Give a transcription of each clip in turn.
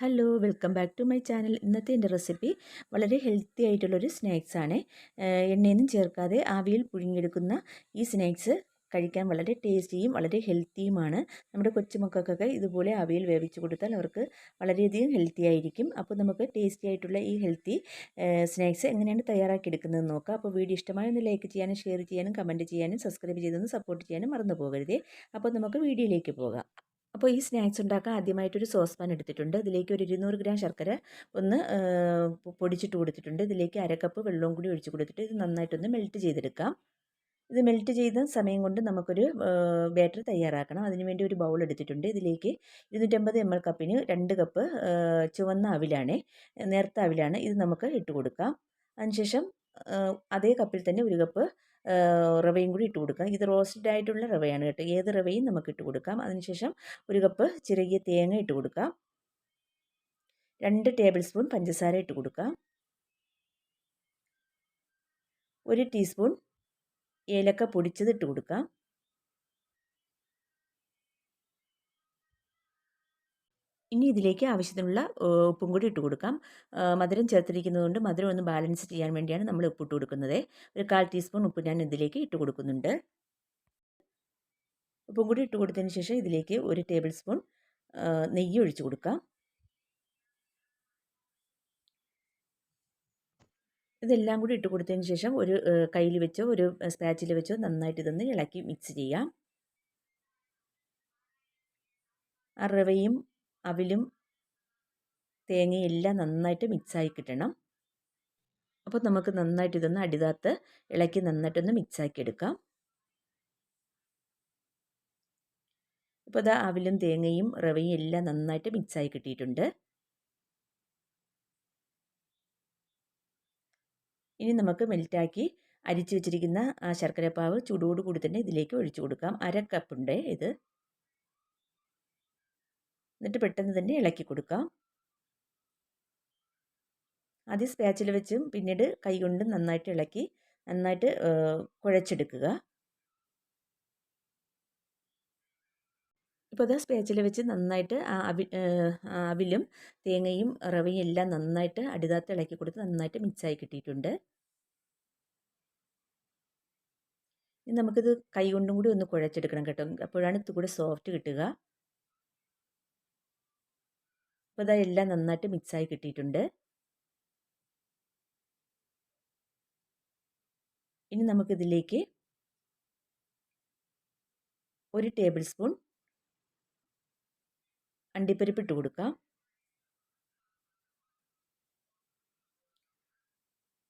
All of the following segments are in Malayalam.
Hello welcome back to my channel ഇന്നത്തെ എന്റെ റെസിപ്പി വളരെ ഹെൽത്തി ആയിട്ടുള്ളൊരു സ്നാക്സാണ് എണ്ണയൊന്നും ചേർക്കാതെ ആവിയിൽ പുഴുങ്ങിയെടുക്കുന്ന ഈ സ്നാക്സ് കഴിക്കാൻ വളരെ ടേസ്റ്റിയും വളരെ ഹെൽത്തിയുമാണ് നമ്മുടെ കൊച്ചുമക്കൾക്കൊക്കെ ഇതുപോലെ ആവിയിൽ വേവിച്ച് കൊടുത്താൽ അവർക്ക് വളരെയധികം ഹെൽത്തി ആയിരിക്കും. അപ്പോൾ നമുക്ക് ടേസ്റ്റി ആയിട്ടുള്ള ഈ ഹെൽത്തി സ്നാക്സ് എങ്ങനെയാണ് തയ്യാറാക്കി എടുക്കുന്നതെന്ന് നോക്കാം. അപ്പോൾ വീഡിയോ ഇഷ്ടമായ ഒന്ന് ലൈക്ക് ചെയ്യാനും ഷെയർ ചെയ്യാനും കമന്റ് ചെയ്യാനും സബ്സ്ക്രൈബ് ചെയ്തൊന്ന് സപ്പോർട്ട് ചെയ്യാനും മറന്നു പോകരുതേ. അപ്പോൾ നമുക്ക് വീഡിയോയിലേക്ക് പോകാം. അപ്പോൾ ഈ സ്നാക്സ് ഉണ്ടാക്കാൻ ആദ്യമായിട്ടൊരു സോസ് പാൻ എടുത്തിട്ടുണ്ട്. ഇതിലേക്ക് ഒരു ഇരുന്നൂറ് ഗ്രാം ശർക്കര ഒന്ന് പൊടിച്ചിട്ട് കൊടുത്തിട്ടുണ്ട്. ഇതിലേക്ക് അരക്കപ്പ് വെള്ളവും കൂടി ഒഴിച്ച് കൊടുത്തിട്ട് ഇത് നന്നായിട്ടൊന്ന് മെൽറ്റ് ചെയ്തെടുക്കാം. ഇത് മെൽറ്റ് ചെയ്ത സമയം കൊണ്ട് നമുക്കൊരു ബാറ്റർ തയ്യാറാക്കണം. അതിനുവേണ്ടി ഒരു ബൗൾ എടുത്തിട്ടുണ്ട്. ഇതിലേക്ക് ഇരുന്നൂറ്റമ്പത് എം എൽ കപ്പിന് രണ്ട് കപ്പ് ചുവന്ന അവിലാണ് നേർത്ത അവിലാണ് ഇത് നമുക്ക് ഇട്ട് കൊടുക്കാം. അതിനുശേഷം അതേ കപ്പിൽ തന്നെ ഒരു കപ്പ് റവയും കൂടി ഇട്ട് കൊടുക്കാം. ഇത് റോസ്റ്റഡ് ആയിട്ടുള്ള റവയാണ് കേട്ടോ. ഏത് റവയും നമുക്ക് ഇട്ട് കൊടുക്കാം. അതിനുശേഷം ഒരു കപ്പ് ചെറിയ തേങ്ങ ഇട്ട് കൊടുക്കാം. രണ്ട് ടേബിൾ സ്പൂൺ പഞ്ചസാര ഇട്ട് കൊടുക്കാം. ഒരു ടീസ്പൂൺ ഏലക്ക പൊടിച്ചത് ഇട്ട് കൊടുക്കാം. ഇനി ഇതിലേക്ക് ആവശ്യത്തിനുള്ള ഉപ്പും കൂടി ഇട്ട് കൊടുക്കാം. മധുരം ചേർത്തിരിക്കുന്നതുകൊണ്ട് മധുരം ഒന്ന് ബാലൻസ് ചെയ്യാൻ വേണ്ടിയാണ് നമ്മൾ ഉപ്പ് ഇട്ട് കൊടുക്കുന്നത്. ഒരു കാൽ ടീസ്പൂൺ ഉപ്പ് ഞാൻ ഇതിലേക്ക് ഇട്ട് കൊടുക്കുന്നുണ്ട്. ഉപ്പും കൂടി ഇട്ട് കൊടുത്തതിന് ശേഷം ഇതിലേക്ക് ഒരു ടേബിൾ സ്പൂൺ നെയ്യ് ഒഴിച്ച് കൊടുക്കാം. ഇതെല്ലാം കൂടി ഇട്ട് കൊടുത്തതിന് ശേഷം ഒരു കയ്യിൽ വെച്ചോ ഒരു സ്പാച്ചിൽ വെച്ചോ നന്നായിട്ട് ഇതൊന്ന് ഇളക്കി മിക്സ് ചെയ്യാം. അറവയും റവയും അവിലും തേങ്ങയും എല്ലാം നന്നായിട്ട് മിക്സായി കിട്ടണം. അപ്പോൾ നമുക്ക് നന്നായിട്ട് ഇതൊന്ന് അടിതാത്ത് ഇളക്കി നന്നായിട്ടൊന്ന് മിക്സാക്കി എടുക്കാം. ഇപ്പോൾ ഇതാ അവിലും തേങ്ങയും റവയും എല്ലാം നന്നായിട്ട് മിക്സായി കിട്ടിയിട്ടുണ്ട്. ഇനി നമുക്ക് മെൽറ്റാക്കി അരിച്ചു വെച്ചിരിക്കുന്ന ശർക്കരപ്പാവ് ചൂടോടുകൂടി തന്നെ ഇതിലേക്ക് ഒഴിച്ചു കൊടുക്കാം. അര കപ്പുണ്ട് ഇത്. എന്നിട്ട് പെട്ടെന്ന് തന്നെ ഇളക്കി കൊടുക്കാം. ആദ്യം സ്പാച്ചിൽ വെച്ചും പിന്നീട് കൈകൊണ്ട് നന്നായിട്ട് ഇളക്കി നന്നായിട്ട് കുഴച്ചെടുക്കുക. ഇപ്പോൾ അത് സ്പാച്ചിൽ വെച്ച് നന്നായിട്ട് അവി അവിലും തേങ്ങയും റവയും എല്ലാം നന്നായിട്ട് അടിതാത്ത് ഇളക്കി കൊടുത്ത് നന്നായിട്ട് മിക്സായി കിട്ടിയിട്ടുണ്ട്. ഇനി നമുക്കിത് കൈ കൊണ്ടും കൂടി ഒന്ന് കുഴച്ചെടുക്കണം കേട്ടോ. അപ്പോഴാണ് ഇത് കൂടെ സോഫ്റ്റ് കിട്ടുക. അപ്പോൾ ഇതാ എല്ലാം നന്നായിട്ട് മിക്സായി കിട്ടിയിട്ടുണ്ട്. ഇനി നമുക്കിതിലേക്ക് ഒരു ടേബിൾ സ്പൂൺ അണ്ടിപ്പരിപ്പ് ഇട്ട് കൊടുക്കാം.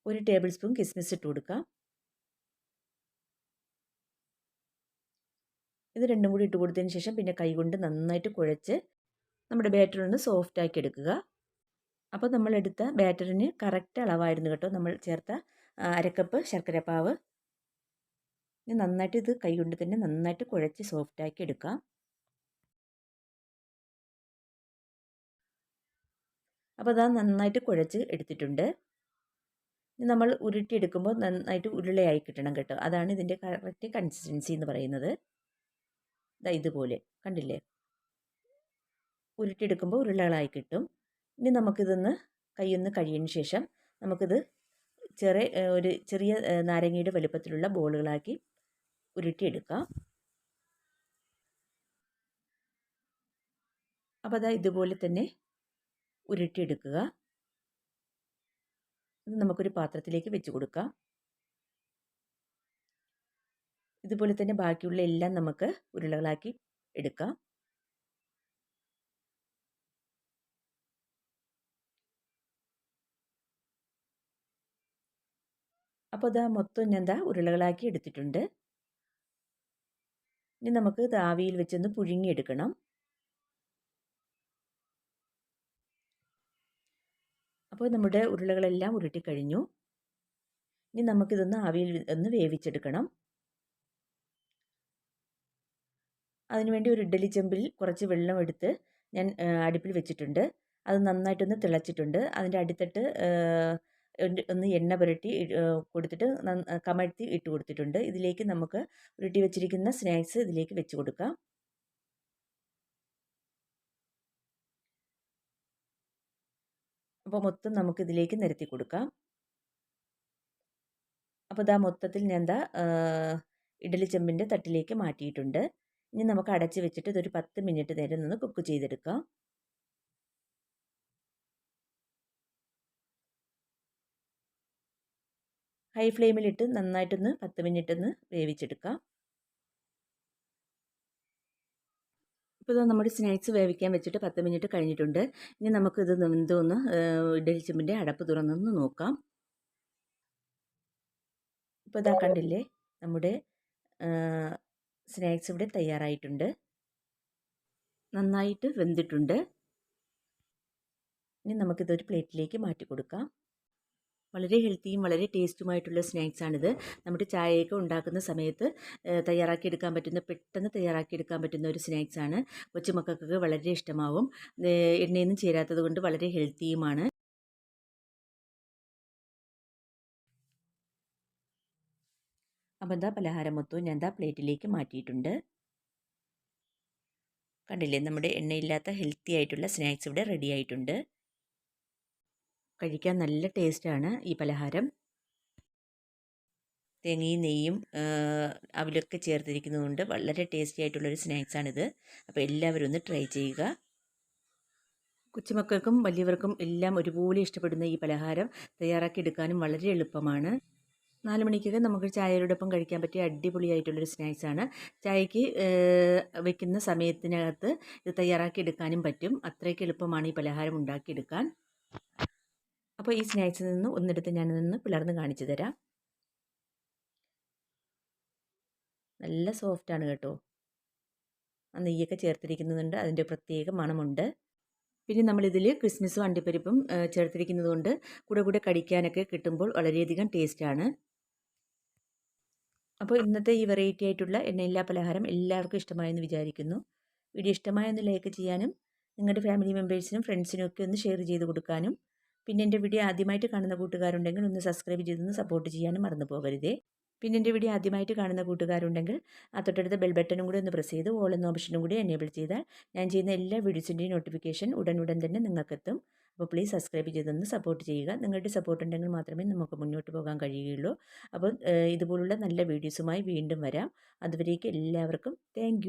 ഒരു ടേബിൾ സ്പൂൺ കിസ്മിസ് ഇട്ട് കൊടുക്കാം. ഇത് രണ്ടും കൂടി ഇട്ട് കൊടുത്തതിന് ശേഷം പിന്നെ കൈകൊണ്ട് നന്നായിട്ട് കുഴച്ച് നമ്മുടെ ബാറ്റർ ഒന്ന് സോഫ്റ്റ് ആക്കി എടുക്കുക. അപ്പോൾ നമ്മൾ എടുത്ത ബാറ്ററിന് കറക്റ്റ് അളവായിരുന്നു കേട്ടോ നമ്മൾ ചേർത്ത അരക്കപ്പ് ശർക്കരപ്പാവ് ഇനി നന്നായിട്ട് ഇത് കൈകൊണ്ട് തന്നെ നന്നായിട്ട് കുഴച്ച് സോഫ്റ്റ് ആക്കി എടുക്കാം. അപ്പോൾ അതാ നന്നായിട്ട് കുഴച്ച് എടുത്തിട്ടുണ്ട്. നമ്മൾ ഉരുട്ടിയെടുക്കുമ്പോൾ നന്നായിട്ട് ഉരുളയായി കിട്ടണം കേട്ടോ. അതാണ് ഇതിന്റെ കറക്റ്റ് കൺസിസ്റ്റൻസി എന്ന് പറയുന്നത്. ഇതുപോലെ. കണ്ടില്ലേ? ഉരുട്ടിയെടുക്കുമ്പോൾ ഉരുളകളായി കിട്ടും. ഇനി നമുക്കിതൊന്ന് കൈയൊന്ന് കഴിയുന്ന ശേഷം നമുക്കിത് ചെറിയ ഒരു ചെറിയ നാരങ്ങയുടെ വലുപ്പത്തിലുള്ള ബോളുകളാക്കി ഉരുട്ടിയെടുക്കാം. അപ്പോൾ അതാ ഇതുപോലെ തന്നെ ഉരുട്ടിയെടുക്കുക. ഇത് നമുക്കൊരു പാത്രത്തിലേക്ക് വെച്ച് കൊടുക്കാം. ഇതുപോലെ തന്നെ ബാക്കിയുള്ള എല്ലാം നമുക്ക് ഉരുളകളാക്കി എടുക്കാം. അപ്പോൾ ഇതാ മൊത്തം ഞാൻ എന്താ ഉരുളകളാക്കി എടുത്തിട്ടുണ്ട്. ഇനി നമുക്ക് ഇത് വെച്ചൊന്ന് പുഴുങ്ങിയെടുക്കണം. അപ്പോൾ നമ്മുടെ ഉരുളകളെല്ലാം ഉരുട്ടിക്കഴിഞ്ഞു. ഇനി നമുക്കിതൊന്ന് ആവിയിൽ ഒന്ന് വേവിച്ചെടുക്കണം. അതിനുവേണ്ടി ഒരു ഇഡ്ഡലി ചെമ്പിൽ കുറച്ച് വെള്ളം എടുത്ത് ഞാൻ അടുപ്പിൽ വെച്ചിട്ടുണ്ട്. അത് നന്നായിട്ടൊന്ന് തിളച്ചിട്ടുണ്ട്. അതിന്റെ അടിത്തട്ട് ഒന്ന് എണ്ണ പുരട്ടി കൊടുത്തിട്ട് കമഴ്ത്തി ഇട്ട് കൊടുത്തിട്ടുണ്ട്. ഇതിലേക്ക് നമുക്ക് ഉരുട്ടി വെച്ചിരിക്കുന്ന സ്നാക്സ് ഇതിലേക്ക് വെച്ച് കൊടുക്കാം. അപ്പോൾ മൊത്തം നമുക്ക് ഇതിലേക്ക് നിരത്തി കൊടുക്കാം. അപ്പോൾ ഇതാ മൊത്തത്തിൽ ഞാൻ എന്താ ഇഡലി ചെമ്പിന്റെ തട്ടിലേക്ക് മാറ്റിയിട്ടുണ്ട്. ഇനി നമുക്ക് അടച്ച് വെച്ചിട്ട് ഇതൊരു പത്ത് മിനിറ്റ് നേരം നിന്ന് കുക്ക് ചെയ്തെടുക്കാം. ഹൈ ഫ്ലെയിമിലിട്ട് നന്നായിട്ടൊന്ന് പത്ത് മിനിറ്റ് ഒന്ന് വേവിച്ചെടുക്കാം. ഇപ്പോൾ ഇത് നമ്മുടെ സ്നാക്സ് വേവിക്കാൻ വെച്ചിട്ട് പത്ത് മിനിറ്റ് കഴിഞ്ഞിട്ടുണ്ട്. ഇനി നമുക്കിത് എന്തോന്ന് ഇഡലി ചെമ്പിന്റെ അടപ്പ് തുറന്നൊന്ന് നോക്കാം. ഇപ്പോൾ ഇതാ കണ്ടില്ലേ? നമ്മുടെ സ്നാക്സ് ഇവിടെ തയ്യാറായിട്ടുണ്ട്. നന്നായിട്ട് വെന്തിട്ടുണ്ട്. ഇനി നമുക്കിതൊരു പ്ലേറ്റിലേക്ക് മാറ്റി കൊടുക്കാം. വളരെ ഹെൽത്തിയും വളരെ ടേസ്റ്റുമായിട്ടുള്ള സ്നാക്സാണിത് നമ്മുടെ ചായയൊക്കെ ഉണ്ടാക്കുന്ന സമയത്ത് തയ്യാറാക്കിയെടുക്കാൻ പറ്റുന്ന പെട്ടെന്ന് തയ്യാറാക്കിയെടുക്കാൻ പറ്റുന്ന ഒരു സ്നാക്സാണ് കൊച്ചുമക്കൾക്കൊക്കെ വളരെ ഇഷ്ടമാവും. എണ്ണയൊന്നും ചേരാത്തത് കൊണ്ട് വളരെ ഹെൽത്തിയുമാണ് എന്താ പലഹാരം മൊത്തവും ഞാൻ എന്താ പ്ലേറ്റിലേക്ക് മാറ്റിയിട്ടുണ്ട്. കണ്ടില്ലേ? നമ്മുടെ എണ്ണയില്ലാത്ത ഹെൽത്തി ആയിട്ടുള്ള സ്നാക്സ് ഇവിടെ റെഡി ആയിട്ടുണ്ട്. കഴിക്കാൻ നല്ല ടേസ്റ്റാണ് ഈ പലഹാരം. തേങ്ങയും നെയ്യും അവിലൊക്കെ ചേർത്തിരിക്കുന്നതുകൊണ്ട് വളരെ ടേസ്റ്റി ആയിട്ടുള്ളൊരു സ്നാക്സാണിത്. അപ്പോൾ എല്ലാവരും ഒന്ന് ട്രൈ ചെയ്യുക. കൊച്ചുമക്കൾക്കും വലിയവർക്കും എല്ലാം ഒരുപോലെ ഇഷ്ടപ്പെടുന്ന ഈ പലഹാരം തയ്യാറാക്കി എടുക്കാനും വളരെ എളുപ്പമാണ്. നാല് മണിക്കൊക്കെ നമുക്ക് ചായയോടൊപ്പം കഴിക്കാൻ പറ്റിയ അടിപൊളിയായിട്ടുള്ളൊരു സ്നാക്സാണ്. ചായക്ക് വെക്കുന്ന സമയത്തിനകത്ത് ഇത് തയ്യാറാക്കി എടുക്കാനും പറ്റും. അത്രയ്ക്ക് എളുപ്പമാണ് ഈ പലഹാരം ഉണ്ടാക്കിയെടുക്കാൻ. അപ്പോൾ ഈ സ്നാക്സിൽ നിന്ന് ഒന്നെടുത്ത് നിന്ന് പിളർന്ന് കാണിച്ചു തരാം. നല്ല സോഫ്റ്റാണ് കേട്ടോ. ആ നെയ്യൊക്കെ ചേർത്തിരിക്കുന്നതുകൊണ്ട് അതിന്റെ പ്രത്യേക മണമുണ്ട്. പിന്നെ നമ്മളിതിൽ ക്രിസ്മസും അണ്ടിപ്പരിപ്പും ചേർത്തിരിക്കുന്നതുകൊണ്ട് കൂടെ കൂടെ കടിക്കാനൊക്കെ കിട്ടുമ്പോൾ വളരെയധികം ടേസ്റ്റാണ് അപ്പോൾ ഇന്നത്തെ ഈ വെറൈറ്റി ആയിട്ടുള്ള എണ്ണയില്ലാ പലഹാരം എല്ലാവർക്കും ഇഷ്ടമായെന്ന് വിചാരിക്കുന്നു. വീഡിയോ ഇഷ്ടമായൊന്ന് ലൈക്ക് ചെയ്യാനും നിങ്ങളുടെ ഫാമിലി മെമ്പേഴ്സിനും ഫ്രണ്ട്സിനും ഒക്കെ ഒന്ന് ഷെയർ ചെയ്ത് കൊടുക്കാനും പിന്നെ എന്റെ വീഡിയോ ആദ്യമായിട്ട് കാണുന്ന കൂട്ടുകാരുണ്ടെങ്കിൽ ഒന്ന് സബ്സ്ക്രൈബ് ചെയ്തൊന്ന് സപ്പോർട്ട് ചെയ്യാനും മറന്നു പോകരുതേ. പിന്നെ എന്റെ വീഡിയോ ആദ്യമായിട്ട് കാണുന്ന കൂട്ടുകാരുണ്ടെങ്കിൽ ആ തൊട്ടടുത്ത ബെൽ ബട്ടണും കൂടി ഒന്ന് പ്രസ് ചെയ്ത് ഓൾ എന്ന ഓപ്ഷനും കൂടി എനേബിൾ ചെയ്താൽ ഞാൻ ചെയ്യുന്ന എല്ലാ വീഡിയോസിന്റെയും നോട്ടിഫിക്കേഷൻ ഉടൻ ഉടൻ തന്നെ നിങ്ങൾക്കെത്തും. അപ്പോൾ പ്ലീസ് സബ്സ്ക്രൈബ് ചെയ്തൊന്ന് സപ്പോർട്ട് ചെയ്യുക. നിങ്ങളുടെ സപ്പോർട്ട് ഉണ്ടെങ്കിൽ മാത്രമേ നമുക്ക് മുന്നോട്ട് പോകാൻ കഴിയുകയുള്ളൂ. അപ്പോൾ ഇതുപോലുള്ള നല്ല വീഡിയോസുമായി വീണ്ടും വരാം. അതുവരേക്ക് എല്ലാവർക്കും താങ്ക്